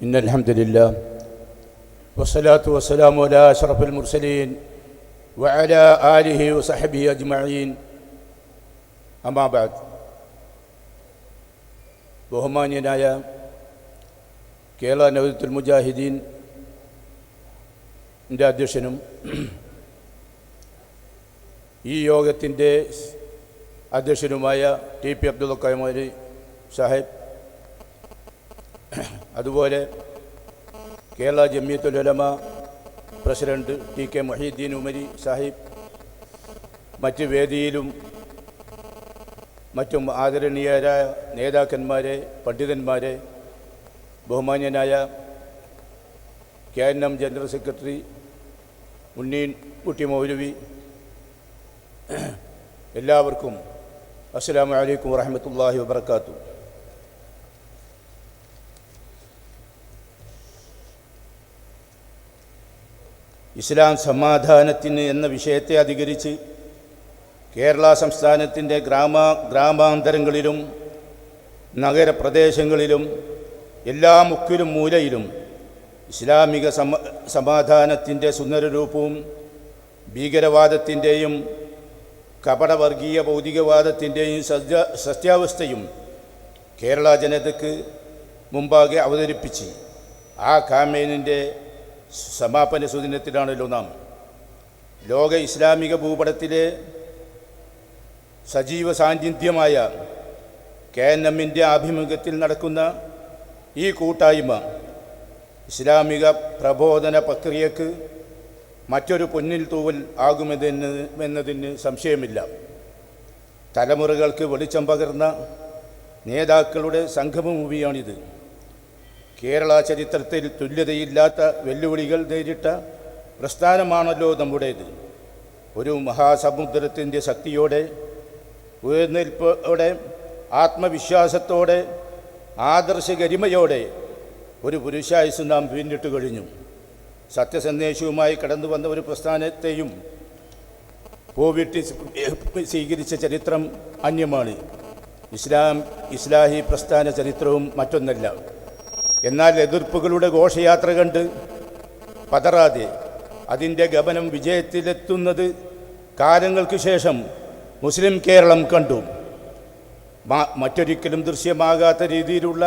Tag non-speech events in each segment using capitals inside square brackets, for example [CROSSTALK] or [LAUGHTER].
إن الحمد لله والصلاة والسلام على أشرف المرسلين وعلى آله وصحبه أجمعين أما بعد ബഹുമാന്യനായ കേരള നവതുൽ മുജാഹിദീൻ ൻ്റെ അധ്യക്ഷനും ഈ യോഗത്തിൻ്റെ അധ്യക്ഷനുമായ ടി പി അബ്ദുൽ കൈമോരി സാഹിബ് അതുപോലെ Kerala Jamiyyathul Ulama president T K Mohiuddin Umari Sahib മറ്റ് വേദിയിലും മറ്റും ആദരണീയരായ നേതാക്കന്മാരെ പണ്ഡിതന്മാരെ ബഹുമാന്യനായ K N M general secretary Unneen Kutty Moulavi എല്ലാവർക്കും അസ്സാം അലൈക്കും വാഹമത്തല്ലാഹി വബർക്കാത്തു ഇസ്ലാം സമാധാനത്തിന് എന്ന വിഷയത്തെ അധികരിച്ച് കേരള സംസ്ഥാനത്തിന്റെ ഗ്രാമ ഗ്രാമാന്തരങ്ങളിലും നഗരപ്രദേശങ്ങളിലും എല്ലാ മുക്കിലും മൂലയിലും ഇസ്ലാമിക സമ സമാധാനത്തിന്റെ സുന്ദരരൂപവും ഭീകരവാദത്തിന്റെയും കപടവർഗീയ ഭൗതികവാദത്തിന്റെയും സത്യ സത്യാവസ്ഥയും കേരള ജനതയ്ക്ക് മുമ്പാകെ അവതരിപ്പിച്ച് ആ കാമേനിന്റെ സമാപന സുദിനത്തിലാണല്ലോ നാം. ലോക ഇസ്ലാമിക ഭൂപടത്തിലെ സജീവ സാന്നിധ്യമായ കെ എൻ എമ്മിന്റെ ആഭിമുഖ്യത്തിൽ നടക്കുന്ന ഈ കൂട്ടായ്മ ഇസ്ലാമിക പ്രബോധന പ്രക്രിയക്ക് മറ്റൊരു പൊന്നിൽ തൂവൽ ആകുമെന്ന് എന്നതിന് സംശയമില്ല. തലമുറകൾക്ക് വെളിച്ചം പകർന്ന നേതാക്കളുടെ സംഗമഭൂമിയാണിത് കേരള ചരിത്രത്തിൽ തുല്യതയില്ലാത്ത വെല്ലുവിളികൾ നേരിട്ട പ്രസ്ഥാനമാണല്ലോ നമ്മുടേത്. ഒരു മഹാസമുദ്രത്തിന്റെ ശക്തിയോടെ ഉയർന്നിൽപ്പോടെ ആത്മവിശ്വാസത്തോടെ ആദർശഗരിമയോടെ ഒരു പുരുഷായുസ് നാം പിന്നിട്ട് കഴിഞ്ഞു. സത്യസന്ദേശവുമായി കടന്നു വന്ന ഒരു പ്രസ്ഥാനത്തെയും പോവിട്ട് സ്വീകരിച്ച ചരിത്രം അന്യമാണ്. ഇസ്ലാം ഇസ്ലാഹി പ്രസ്ഥാന ചരിത്രവും മറ്റൊന്നല്ല. എന്നാൽ എതിർപ്പുകളുടെ ഘോഷയാത്ര കണ്ട് പതറാതെ അതിന്റെ ഗമനം വിജയത്തിലെത്തുന്നത് കാലങ്ങൾക്ക് ശേഷം മുസ്ലിം കേരളം കണ്ടു. മറ്റൊരിക്കലും ദൃശ്യമാകാത്ത രീതിയിലുള്ള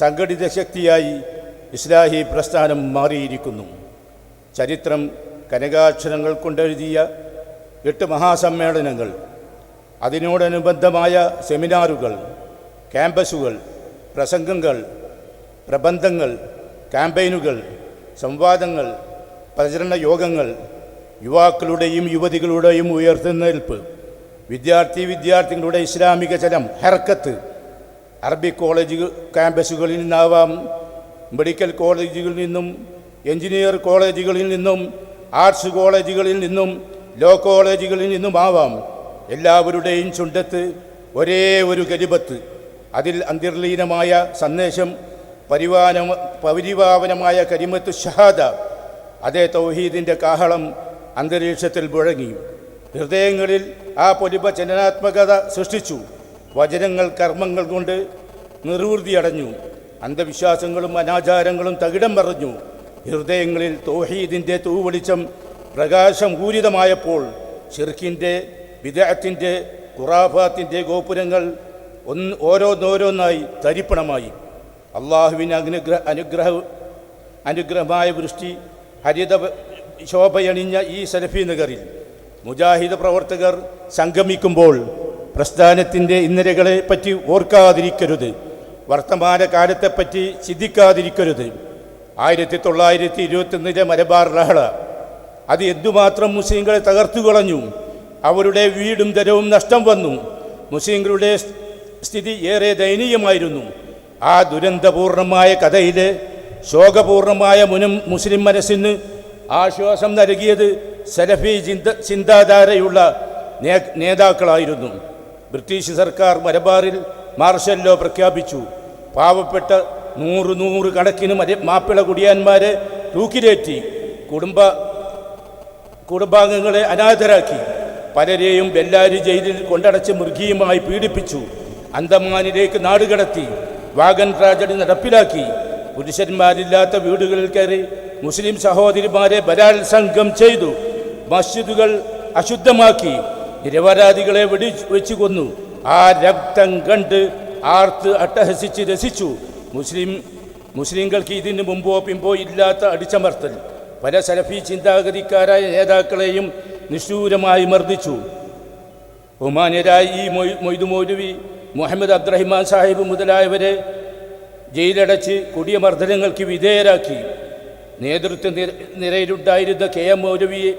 സംഘടിത ശക്തിയായി ഇസ്ലാഹി പ്രസ്ഥാനം മാറിയിരിക്കുന്നു. ചരിത്രം കനകാക്ഷരങ്ങൾ കൊണ്ടെഴുതിയ എട്ട് മഹാസമ്മേളനങ്ങൾ അതിനോടനുബന്ധമായ സെമിനാറുകൾ ക്യാമ്പസുകൾ പ്രസംഗങ്ങൾ പ്രബന്ധങ്ങൾ ക്യാമ്പയിനുകൾ സംവാദങ്ങൾ പ്രചരണ യോഗങ്ങൾ യുവാക്കളുടെയും യുവതികളുടെയും ഉയർത്തുന്നേൽപ്പ് വിദ്യാർത്ഥി വിദ്യാർത്ഥികളുടെ ഇസ്ലാമിക ചലം ഹെർക്കത്ത് അറബി കോളേജ് ക്യാമ്പസുകളിൽ നിന്നാവാം മെഡിക്കൽ കോളേജുകളിൽ നിന്നും എഞ്ചിനീയർ കോളേജുകളിൽ നിന്നും ആർട്സ് കോളേജുകളിൽ നിന്നും ലോ കോളേജുകളിൽ നിന്നുമാവാം എല്ലാവരുടെയും ചുണ്ടത്ത് ഒരേ ഒരു ഗരിബത്ത് അതിൽ അന്തർലീനമായ സന്ദേശം പരിവാന പരിപാവനമായ കരിമത്ത് ഷഹാദ അതേ തൗഹീദിന്റെ കാഹളം അന്തരീക്ഷത്തിൽ മുഴങ്ങി. ഹൃദയങ്ങളിൽ ആ പൊലിപ ചലനാത്മകത സൃഷ്ടിച്ചു. വചനങ്ങൾ കർമ്മങ്ങൾ കൊണ്ട് നിർവൃതിയടഞ്ഞു അന്ധവിശ്വാസങ്ങളും അനാചാരങ്ങളും തകിടം പറഞ്ഞു ഹൃദയങ്ങളിൽ തോഹീദിന്റെ തൂവെളിച്ചം പ്രകാശം ഊരിതമായപ്പോൾ ഷിർഖിന്റെ വിദഗ്ധത്തിന്റെ ഖുറാഫാത്തിന്റെ ഗോപുരങ്ങൾ ഒന്ന് ഓരോന്നോരോന്നായി തരിപ്പണമായി. അള്ളാഹുവിന് അനുഗ്രഹ അനുഗ്രഹ അനുഗ്രഹമായ വൃഷ്ടി ഹരിത ശോഭയണിഞ്ഞ ഈ സലഫി നഗറിൽ മുജാഹിദ് പ്രവർത്തകർ സംഗമിക്കുമ്പോൾ പ്രസ്ഥാനത്തിന്റെ ഇന്നലകളെ പറ്റി ഓർക്കാതിരിക്കരുത്. വർത്തമാനകാലത്തെപ്പറ്റി ചിന്തിക്കാതിരിക്കരുത്. ആയിരത്തി തൊള്ളായിരത്തി ഇരുപത്തൊന്നിലെ മലബാർ ലഹള അത് എന്തുമാത്രം മുസ്ലിങ്ങളെ തകർത്തു കളഞ്ഞു? അവരുടെ വീടും ദരവും നഷ്ടം വന്നു. മുസ്ലിങ്ങളുടെ സ്ഥിതി ഏറെ ദയനീയമായിരുന്നു. ആ ദുരന്തപൂർണമായ കഥയിൽ ശോകപൂർണമായ മുനും മുസ്ലിം മനസ്സിന് ആശ്വാസം നൽകിയത് സലഫി ചിന്ത ചിന്താധാരയുള്ള നേതാക്കളായിരുന്നു. ബ്രിട്ടീഷ് സർക്കാർ മലബാറിൽ മാർഷൽ ലോ പ്രഖ്യാപിച്ചു. പാവപ്പെട്ട നൂറ് നൂറ് കണക്കിന് മര മാപ്പിള കുടിയാന്മാരെ തൂക്കിലേറ്റി കുടുംബ കുടുംബാംഗങ്ങളെ അനാഥരാക്കി പലരെയും ബെല്ലാരി ജയിലിൽ കൊണ്ടടച്ച് മൃഗീയമായി പീഡിപ്പിച്ചു അന്തമാനിലേക്ക് നാടുകടത്തി. വാഗൻ ട്രാജഡി നടപ്പിലാക്കി. പുരുഷന്മാരില്ലാത്ത വീടുകളിൽ കയറി മുസ്ലിം സഹോദരിമാരെ ബലാത്സംഗം ചെയ്തു. മസ്ജിദുകൾ അശുദ്ധമാക്കി. നിരപരാധികളെ വെടി വെച്ചു കൊന്നു. ആ രക്തം കണ്ട് ആർത്ത് അട്ടഹസിച്ച് രസിച്ചു. മുസ്ലിം മുസ്ലിങ്ങൾക്ക് ഇതിന് മുമ്പോ പിമ്പോ ഇല്ലാത്ത അടിച്ചമർത്തൽ. പല സലഫി ചിന്താഗതിക്കാരായ നേതാക്കളെയും നിഷ്ഠൂരമായി മർദ്ദിച്ചു. ബഹുമാന്യരായ ഈ മൊയ് മൊയ്തു മൗലവി മുഹമ്മദ് അബ്ദുറഹിമാൻ സാഹിബ് മുതലായവരെ ജയിലടച്ച് കൊടിയ മർദ്ദനങ്ങൾക്ക് വിധേയരാക്കി. നേതൃത്വ നിര- നിരയിലുണ്ടായിരുന്ന കെ എം മൗലവിയെ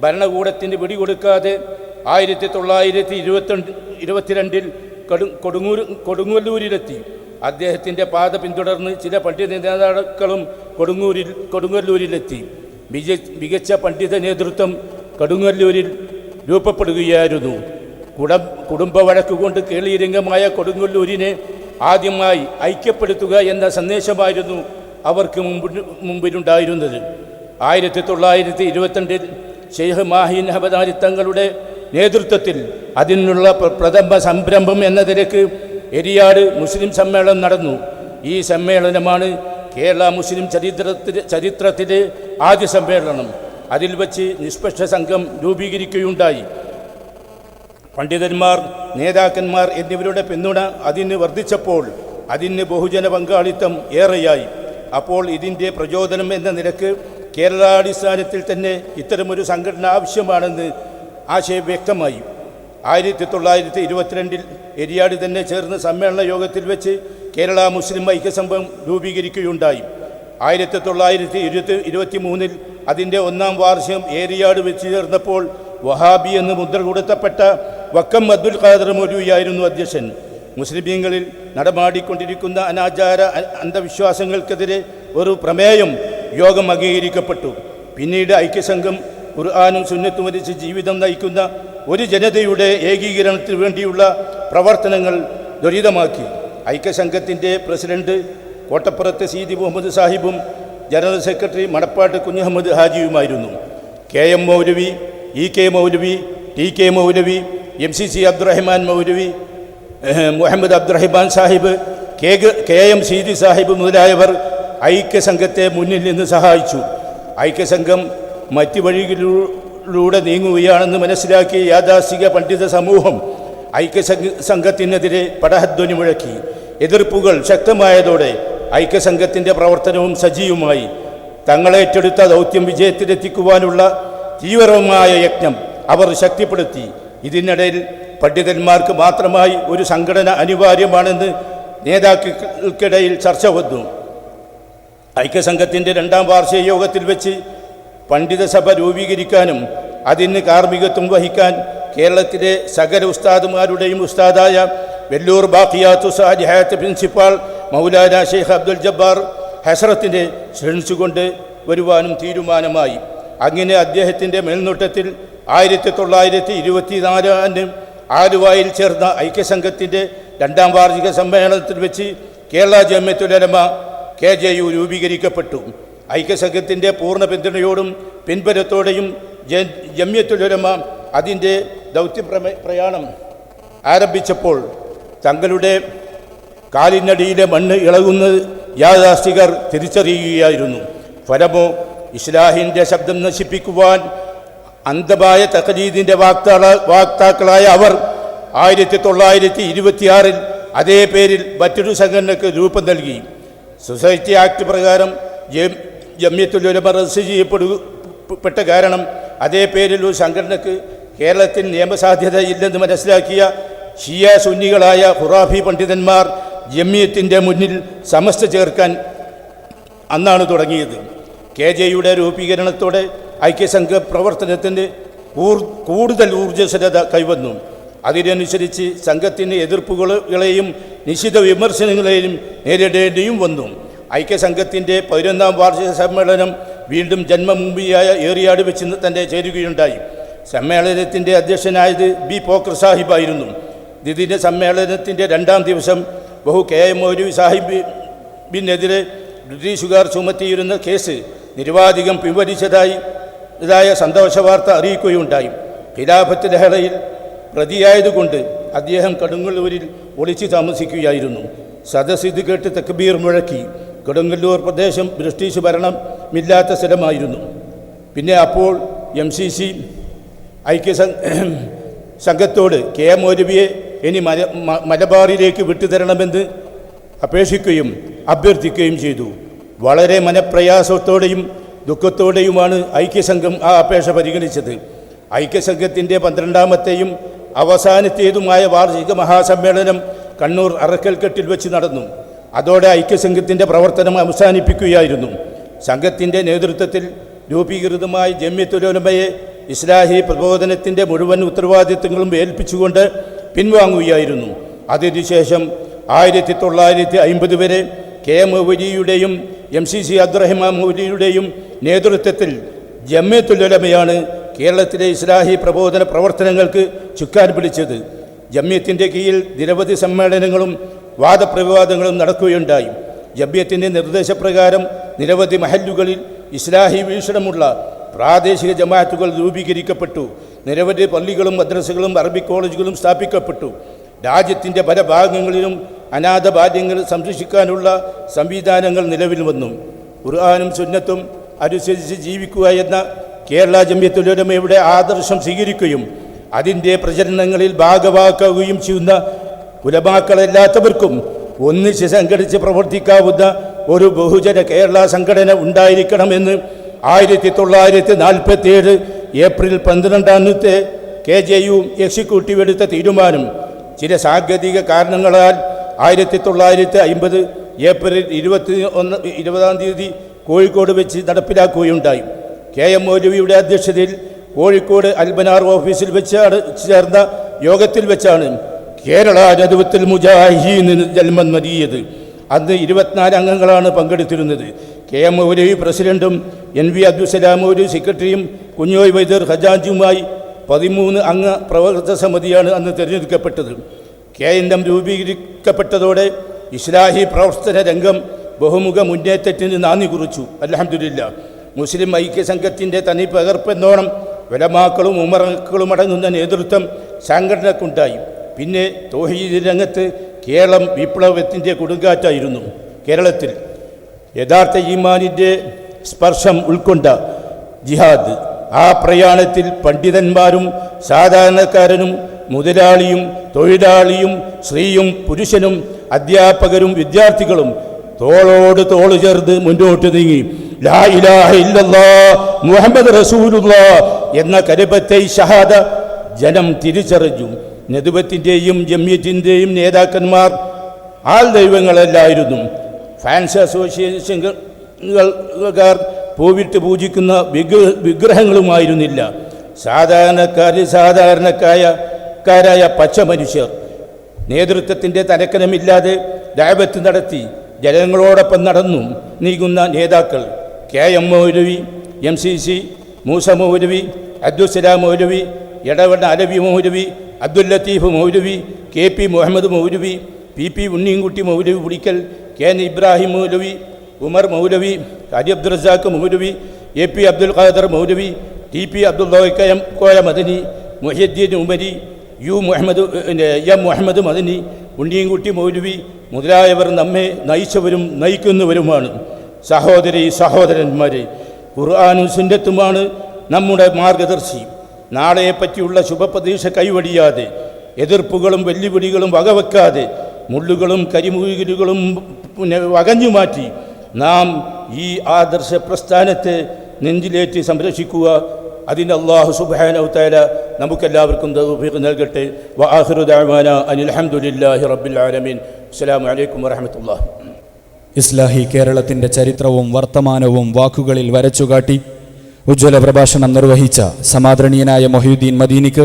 ഭരണകൂടത്തിന് പിടികൊടുക്കാതെ ആയിരത്തി തൊള്ളായിരത്തി ഇരുപത്തിരണ്ട് ഇരുപത്തിരണ്ടിൽ കൊടു കൊടുങ്ങൂർ കൊടുങ്ങല്ലൂരിലെത്തി. അദ്ദേഹത്തിന്റെ പാത പിന്തുടർന്ന് ചില പണ്ഡിത നേതാക്കളും കൊടുങ്ങൂരിൽ കൊടുങ്ങല്ലൂരിലെത്തി. മിക മികച്ച പണ്ഡിത നേതൃത്വം കൊടുങ്ങല്ലൂരിൽ രൂപപ്പെടുകയായിരുന്നു. കുടം കുടുംബ വഴക്കുകൊണ്ട് കേളിരംഗമായ കൊടുങ്ങല്ലൂരിനെ ആദ്യമായി ഐക്യപ്പെടുത്തുക എന്ന സന്ദേശമായിരുന്നു അവർക്ക് മുമ്പിൽ മുമ്പിലുണ്ടായിരുന്നത്. ആയിരത്തി തൊള്ളായിരത്തി ഇരുപത്തിരണ്ടിൽ ഷെയ്ഖ് മാഹിൻ ഹബദാരി തങ്ങളുടെ നേതൃത്വത്തിൽ അതിനുള്ള പ്രഥമ സംരംഭം എന്ന നിലയ്ക്ക് എരിയാട് മുസ്ലിം സമ്മേളനം നടന്നു. ഈ സമ്മേളനമാണ് കേരള മുസ്ലിം ചരിത്രത്തിൽ ചരിത്രത്തിലെ ആദ്യ സമ്മേളനം. അതിൽ വച്ച് നിഷ്പക്ഷ സംഘം രൂപീകരിക്കുകയുണ്ടായി. പണ്ഡിതന്മാർ നേതാക്കന്മാർ എന്നിവരുടെ പിന്തുണ അതിന് വർദ്ധിച്ചപ്പോൾ അതിന് ബഹുജന പങ്കാളിത്തം ഏറെയായി. അപ്പോൾ ഇതിന്റെ പ്രചോദനം എന്ന നിലയ്ക്ക് കേരളാടിസ്ഥാനത്തിൽ തന്നെ ഇത്തരമൊരു സംഘടന ആവശ്യമാണെന്ന് ആശയം വ്യക്തമായി. ആയിരത്തി തൊള്ളായിരത്തി ഇരുപത്തിരണ്ടിൽ എരിയാട് തന്നെ ചേർന്ന സമ്മേളന യോഗത്തിൽ വെച്ച് കേരള മുസ്ലിം ഐക്യസംഘം രൂപീകരിക്കുകയുണ്ടായി. ആയിരത്തി തൊള്ളായിരത്തി ഇരുപത്തി ഇരുപത്തി മൂന്നിൽ അതിന്റെ ഒന്നാം വാർഷികം ഏരിയാട് വെച്ച് ചേർന്നപ്പോൾ വഹാബി എന്ന് മുദ്ര കൊടുത്തപ്പെട്ട വക്കം അബ്ദുൽ ഖാദർ മൗലവിയായിരുന്നു അധ്യക്ഷൻ. മുസ്ലിമീങ്ങളിൽ നടമാടിക്കൊണ്ടിരിക്കുന്ന അനാചാര അന്ധവിശ്വാസങ്ങൾക്കെതിരെ ഒരു പ്രമേയം യോഗം അംഗീകരിക്കപ്പെട്ടു. പിന്നീട് ഐക്യസംഘം ഖുർആാനും സുന്നത്തും വരിച്ച് ജീവിതം നയിക്കുന്ന ഒരു ജനതയുടെ ഏകീകരണത്തിന് വേണ്ടിയുള്ള പ്രവർത്തനങ്ങൾ ത്വരിതമാക്കി ഐക്യസംഘത്തിന്റെ പ്രസിഡന്റ് കോട്ടപ്പുറത്ത് സീതി മുഹമ്മദ് സാഹിബും general secretary Manappattu Kunjahammed ഹാജിയുമായിരുന്നു. K M Maulavi E K Maulavi T K Maulavi M C C Abdurahman Maulavi Muhammad Abdurahiman Sahib K K M Seethi Sahib മുതലായവർ ഐക്യസംഘത്തെ മുന്നിൽ നിന്ന് സഹായിച്ചു. ഐക്യസംഘം മറ്റ് വഴികളിലൂടെ നീങ്ങുകയാണെന്ന് മനസ്സിലാക്കിയ യാഥാസ്ഥിക പണ്ഡിത സമൂഹം ഐക്യസംഘ സംഘത്തിനെതിരെ പടഹധ്വനി മുഴക്കി. എതിർപ്പുകൾ ശക്തമായതോടെ ഐക്യസംഘത്തിന്റെ പ്രവർത്തനവും സജീവമായി. തങ്ങളേറ്റെടുത്ത ദൗത്യം വിജയത്തിലെത്തിക്കുവാനുള്ള തീവ്രമായ യജ്ഞം അവർ ശക്തിപ്പെടുത്തി. ഇതിനിടയിൽ പണ്ഡിതന്മാർക്ക് മാത്രമായി ഒരു സംഘടന അനിവാര്യമാണെന്ന് നേതാക്കൾക്കിടയിൽ ചർച്ച വന്നു. ഐക്യസംഘത്തിന്റെ രണ്ടാം വാർഷിക യോഗത്തിൽ വെച്ച് പണ്ഡിതസഭ രൂപീകരിക്കാനും അതിന് കാർമ്മികത്വം വഹിക്കാൻ കേരളത്തിലെ സകല ഉസ്താദുമാരുടെയും ഉസ്താദായ വെല്ലൂർ ബാഖിയാത്തു സാലിഹാത്ത് പ്രിൻസിപ്പാൾ മൗലാന ഷെയ്ഖ് അബ്ദുൽ ജബ്ബാർ ഹസറത്തിനെ ക്ഷണിച്ചുകൊണ്ട് വരുവാനും തീരുമാനമായി. അങ്ങനെ അദ്ദേഹത്തിന്റെ മേൽനോട്ടത്തിൽ ആയിരത്തി തൊള്ളായിരത്തി ഇരുപത്തിനാലിന് ആലുവായിൽ ചേർന്ന ഐക്യസംഘത്തിന്റെ രണ്ടാം വാർഷിക സമ്മേളനത്തിൽ വെച്ച് Kerala Jamiyyathul Ulama K J U രൂപീകരിക്കപ്പെട്ടു. ഐക്യസംഘത്തിന്റെ പൂർണ പിന്തുണയോടും പിൻബലത്തോടെയും ജമ്യത്തുലമ അതിന്റെ ദൗത്യപ്രമ പ്രയാണം ആരംഭിച്ചപ്പോൾ തങ്ങളുടെ കാലിനടിയിലെ മണ്ണ് ഇളകുന്ന യാഥാസ്ഥികർ തിരിച്ചറിയുകയായിരുന്നു. ഫലമോ ഇസ്ലാഹിന്റെ ശബ്ദം നശിപ്പിക്കുവാൻ അന്ധമായ തഖലീദിന്റെ വാക്താള വാക്താക്കളായ അവർ ആയിരത്തി തൊള്ളായിരത്തി ഇരുപത്തിയാറിൽ അതേ പേരിൽ മറ്റൊരു സംഘടനയ്ക്ക് രൂപം നൽകി. സൊസൈറ്റി ആക്ട് പ്രകാരം ജമ്യത്തുലുലമ രജിസ്റ്റർ ചെയ്യപ്പെടുപ്പെട്ട കാരണം അതേ പേരിൽ ഒരു സംഘടനയ്ക്ക് കേരളത്തിൽ നിയമസാധ്യത ഇല്ലെന്ന് മനസ്സിലാക്കിയ ഷിയ സുന്നികളായ ഖുറാഫി പണ്ഡിതന്മാർ ജമ്യത്തിന്റെ മുന്നിൽ സമസ്ത ചേർക്കാൻ അന്നാണ് തുടങ്ങിയത്. കെ ജെയുടെ രൂപീകരണത്തോടെ ഐക്യസംഘ പ്രവർത്തനത്തിന് ഊർ കൂടുതൽ ഊർജസ്വലത കൈവന്നു. അതിനനുസരിച്ച് സംഘത്തിന് എതിർപ്പുകളെയും നിശ്ചിത വിമർശനങ്ങളെയും നേരിടേണ്ടിയും വന്നു. ഐക്യസംഘത്തിന്റെ പതിനൊന്നാം വാർഷിക സമ്മേളനം വീണ്ടും ജന്മഭൂമിയായ ഏറിയാട് വെച്ച് തന്നെ ചേരുകയുണ്ടായി. സമ്മേളനത്തിന്റെ അധ്യക്ഷനായത് ബി. പോക്കർ സാഹിബായിരുന്നു ദ്വിദിന സമ്മേളനത്തിന്റെ രണ്ടാം ദിവസം ബഹു കെ. എം. മൗലവി സാഹിബിനെതിരെ ബ്രിട്ടീഷുകാർ ചുമത്തിയിരുന്ന കേസ് നിരവാധികം പിൻവലിച്ചതായി ഇതായ സന്തോഷ വാർത്ത അറിയിക്കുകയുണ്ടായി. ഖിലാഫത്ത് ലഹളയിൽ പ്രതിയായതുകൊണ്ട് അദ്ദേഹം കടുങ്ങല്ലൂരിൽ ഒളിച്ചു താമസിക്കുകയായിരുന്നു. സദസ് ഇത് കേട്ട് തക്ബീർ മുഴക്കി. കൊടുങ്ങല്ലൂർ പ്രദേശം ബ്രിട്ടീഷ് ഭരണം ഇല്ലാത്ത സ്ഥലമായിരുന്നു. പിന്നെ അപ്പോൾ എം സി സി ഐക്യ [CLEARS THROAT] സംഘത്തോട് കെ എം മൗലവിയെ ഇനി മല മലബാറിലേക്ക് വിട്ടുതരണമെന്ന് അപേക്ഷിക്കുകയും അഭ്യർത്ഥിക്കുകയും ചെയ്തു. വളരെ മനപ്രയാസത്തോടെയും ദുഃഖത്തോടെയുമാണ് ഐക്യസംഘം ആ അപേക്ഷ പരിഗണിച്ചത്. ഐക്യസംഘത്തിന്റെ പന്ത്രണ്ടാമത്തെയും അവസാനത്തേതുമായ വാർഷിക മഹാസമ്മേളനം കണ്ണൂർ അറക്കൽക്കെട്ടിൽ വെച്ച് നടന്നു. അതോടെ ഐക്യസംഘത്തിന്റെ പ്രവർത്തനം അവസാനിപ്പിക്കുകയായിരുന്നു. സംഘത്തിന്റെ നേതൃത്വത്തിൽ രൂപീകൃതമായ ജമ്യത്തുലോലമയെ ഇസ്ലാഹി പ്രബോധനത്തിന്റെ മുഴുവൻ ഉത്തരവാദിത്തങ്ങളും ഏൽപ്പിച്ചുകൊണ്ട് പിൻവാങ്ങുകയായിരുന്നു. അതിനുശേഷം ആയിരത്തി തൊള്ളായിരത്തി അമ്പത് വരെ കെ മൗലിയുടെയും എം സി സി അബ്ദുറഹിമാൻ മൗലിയുടെയും നേതൃത്വത്തിൽ ജമ്യത്തുലമയാണ് കേരളത്തിലെ ഇസ്ലാഹി പ്രബോധന പ്രവർത്തനങ്ങൾക്ക് ചുക്കാൻ പിടിച്ചത്. ജമ്യത്തിന്റെ കീഴിൽ നിരവധി സമ്മേളനങ്ങളും വാദപ്രവിവാദങ്ങളും നടക്കുകയുണ്ടായി. ജമ്യത്തിന്റെ നിർദ്ദേശപ്രകാരം നിരവധി മഹല്ലുകളിൽ ഇസ്ലാഹി വീക്ഷണമുള്ള പ്രാദേശിക ജമാഅത്തുകൾ രൂപീകരിക്കപ്പെട്ടു. നിരവധി പള്ളികളും മദ്രസകളും അറബിക് കോളേജുകളും സ്ഥാപിക്കപ്പെട്ടു. രാജ്യത്തിന്റെ പല ഭാഗങ്ങളിലും അനാഥ ബാല്യങ്ങൾ സംരക്ഷിക്കാനുള്ള സംവിധാനങ്ങൾ നിലവിൽ വന്നു. ഖുർആാനും സുന്നത്തും അനുസരിച്ച് ജീവിക്കുക എന്ന കേരള ജമ്യത്തുലമയുടെ ആദർശം സ്വീകരിക്കുകയും അതിന്റെ പ്രചരണങ്ങളിൽ ഭാഗമാക്കുകയും ചെയ്യുന്ന കുലമാക്കളല്ലാത്തവർക്കും ഒന്നിച്ച് സംഘടിച്ച് പ്രവർത്തിക്കാവുന്ന ഒരു ബഹുജന കേരള സംഘടന ഉണ്ടായിരിക്കണമെന്ന് ആയിരത്തി തൊള്ളായിരത്തി നാൽപ്പത്തി ഏഴ് ഏപ്രിൽ പന്ത്രണ്ടാമത്തെ കെ ജെ യു എക്സിക്യൂട്ടീവ് എടുത്ത തീരുമാനം. ചില സാങ്കേതിക കാരണങ്ങളാൽ ആയിരത്തി തൊള്ളായിരത്തി അമ്പത് ഏപ്രിൽ ഇരുപത്തി ഒന്ന് ഇരുപതാം തീയതി കോഴിക്കോട് വെച്ച് നടപ്പിലാക്കുകയുണ്ടായി. കെ എം മൗലവിയുടെ അധ്യക്ഷതയിൽ കോഴിക്കോട് അൽബനാർ ഓഫീസിൽ വെച്ചാണ് ചേർന്ന യോഗത്തിൽ വെച്ചാണ് കേരള രഥുവത്തിൽ മുജാഹിന്ന് ജന്മം നൽകിയത്. അന്ന് ഇരുപത്തിനാല് അംഗങ്ങളാണ് പങ്കെടുത്തിരുന്നത്. കെ എം മൗലവി പ്രസിഡന്റും എൻ വി അബ്ദുസലാം മൗലവി സെക്രട്ടറിയും കുഞ്ഞോയ് വൈദർ ഹജാജുമായി പതിമൂന്ന് അംഗ പ്രവർത്തക സമിതിയാണ് അന്ന് തിരഞ്ഞെടുക്കപ്പെട്ടത്. കെ എൻ എം രൂപീകരിക്കപ്പെട്ടതോടെ ഇസ്ലാഹി പ്രവർത്തന രംഗം ബഹുമുഖ മുന്നേറ്റത്തിന് നാന്ദി കുറിച്ചു. അലഹമില്ല മുസ്ലിം ഐക്യസംഘത്തിന്റെ തനി പകർപ്പെന്നോണം വിലമാക്കളും ഉമറക്കളും അടങ്ങുന്ന നേതൃത്വം സംഘടനക്കുണ്ടായി. പിന്നെ തോഹീദ് രംഗത്ത് കേരളം വിപ്ലവത്തിന്റെ കൊടുങ്കാറ്റായിരുന്നു കേരളത്തിൽ. യഥാർത്ഥ ഈമാനിന്റെ സ്പർശം ഉൾക്കൊണ്ട ജിഹാദ്. ആ പ്രയാണത്തിൽ പണ്ഡിതന്മാരും സാധാരണക്കാരനും മുതലാളിയും തൊഴിലാളിയും സ്ത്രീയും പുരുഷനും അധ്യാപകരും വിദ്യാർത്ഥികളും തോളോട് തോൾ ചേർത്ത് മുന്നോട്ട് നീങ്ങി. ലാ ഇലാഹ ഇല്ലല്ലാ മുഹമ്മദ് എന്ന കരുപത്തെ ഷഹാദ ജനം തിരിച്ചറിഞ്ഞു. നെതുബത്തിന്റെയും ജമ്യത്തിന്റെയും നേതാക്കന്മാർ ആൾ ദൈവങ്ങളല്ലായിരുന്നു. ഫാൻസ് അസോസിയേഷനുകാർ പൂവിട്ട് പൂജിക്കുന്ന വിഗ്രഹ വിഗ്രഹങ്ങളുമായിരുന്നില്ല. സാധാരണക്കാർ സാധാരണക്കാരായ പച്ച മനുഷ്യർ നേതൃത്വത്തിന്റെ തലക്കനമില്ലാതെ ദാവത്ത് നടത്തി ജനങ്ങളോടൊപ്പം നടന്നു നീങ്ങുന്ന നേതാക്കൾ K M Maulavi M C C Moosa Maulavi Abdussalam Maulavi Edavanna Alavi Maulavi Abdul Latheef Maulavi K P Muhammad Maulavi P P Unniyankutty Maulavi Pulikkal K N Ibrahim Maulavi Umar Maulavi Ali Abdul Razak Maulavi A P Abdul Khader Maulavi T P Abdul Koya Madani Muhyiddeen Umari U Muhammad M Muhammad Madani Unniyankutty Maulavi മുതലായവർ നമ്മെ നയിച്ചവരും നയിക്കുന്നവരുമാണ്. സഹോദരി സഹോദരന്മാരെ ഖുർആാനും സുന്നത്തുമാണ് നമ്മുടെ മാർഗദർശി. നാളെയെപ്പറ്റിയുള്ള ശുഭപ്രതീക്ഷ കൈവടിയാതെ എതിർപ്പുകളും വെല്ലുവിളികളും വകവെക്കാതെ മുള്ളുകളും കരിമുകിലുകളും പിന്നെ വകഞ്ഞു മാറ്റി നാം ഈ ആദർശ പ്രസ്ഥാനത്തെ നെഞ്ചിലേറ്റി സംരക്ഷിക്കുക അതിന് അള്ളാഹു സുബാനവത്താല നമുക്കെല്ലാവർക്കും തൗഫീഖ് നൽകട്ടെ. വആഖിറു ദഅവാന അനിൽ ഹംദുലില്ലാഹി റബ്ബിൽ ആലമീൻ. അസ്സലാമു അലൈക്കും ഇസ്ലാഹി കേരളത്തിന്റെ ചരിത്രവും വർത്തമാനവും വാക്കുകളിൽ വരച്ചുകാട്ടി ഉജ്ജ്വല പ്രഭാഷണം നിർവഹിച്ച സമാദരണീയനായ മൊഹീദ്ദീൻ മദീനിക്ക്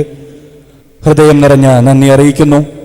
ഹൃദയം നിറഞ്ഞ നന്ദി അറിയിക്കുന്നു.